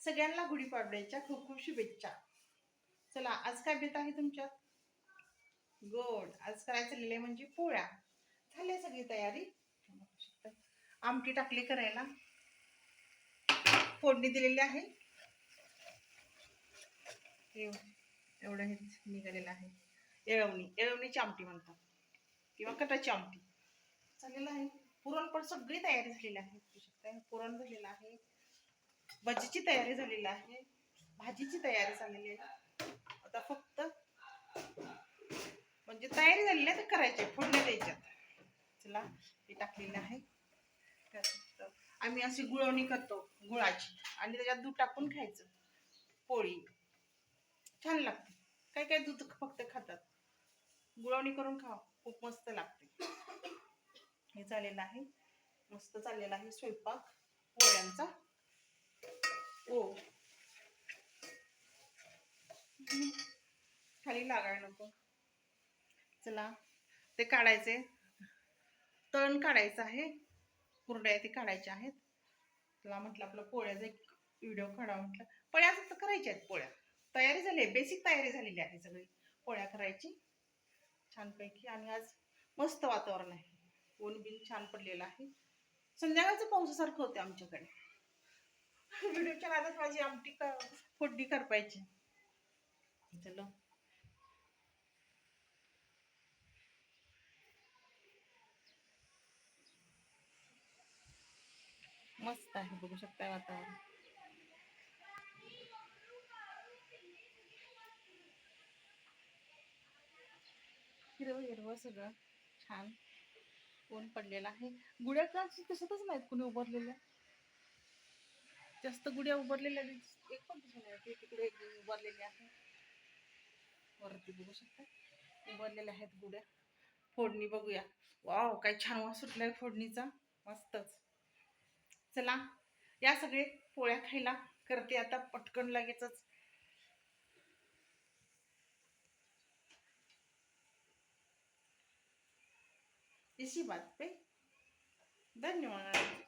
सगळ्यांना गुढीपाडव्याच्या खूप खूप शुभेच्छा. चला आज काय बेत आहे तुमच्यात? गोड आज करायचं लिहिले म्हणजे पोळ्या. झाल्या सगळी तयारी? आमटी टाकली करायला. फोडणी दिलेली आहे. एवढं हे निघालेलं आहे. येळवणी. येळवणीची आमटी म्हणतात. किंवा कटाची आमटी. झालेलं आहे. पुरण पण सगळी तयारी झालेली आहे. पुरण झालेलं आहे. भजीची तयारी झालेली आहे. भाजीची तयारी झालेली आहे. आता फक्त म्हणजे तयारी झालेली आहे तर करायचे फोडण्या द्यायच्यात चला हे टाकलेलं आहे. आम्ही अशी गुळवणी करतो गुळाची. आणि त्याच्यात दूध टाकून खायचं. पोळी. छान लागते. काय काय दूध फक्त खातात. गुळवणी करून खा खूप मस्त लागते. हे झालेलं आहे. मस्त चाललेला आहे स्वयंपाक. पोळ्यांचा. खाली लागाय नको. चला. ते काढायचे. तळण काढायचं आहे. कुरड्या ते काढायच्या आहेत. तुला म्हटलं आपलं पोळ्याचा एक व्हिडिओ काढावा म्हटलं. पोळ्या फक्त करायच्या आहेत पोळ्या. तयारी झाली आहे बेसिक तयारी झालेली आहे सगळी. पोळ्या करायची छानपैकी आणि आज मस्त वातावरण आहे. ऊन बिन छान पडलेलं आहे. संध्याकाळचं पावसासारखं होते आमच्याकडे. व्हिडिओच्या नादात माझी आमटी फोडणी करपायची. चलो. मस्त आहे बघू शकता वातावरण. हिरवं हिरवं सगळं छान कोण पडलेला आहे. गुड्या का दिसतच नाहीत कुणी उभारलेल्या? जास्त गुड्या उभारलेल्या एक पण दिसून नाही तिकडे एक उभारलेली आहे वरती बघू शकता उभारलेल्या आहेत गुड्या. फोडणी बघूया. वाव काय छान वास सुटलाय फोडणीचा. मस्तच. चला या सगळे पोळ्या खायला. करते आता पटकन लगेचच. इसी बात पे. धन्यवाद.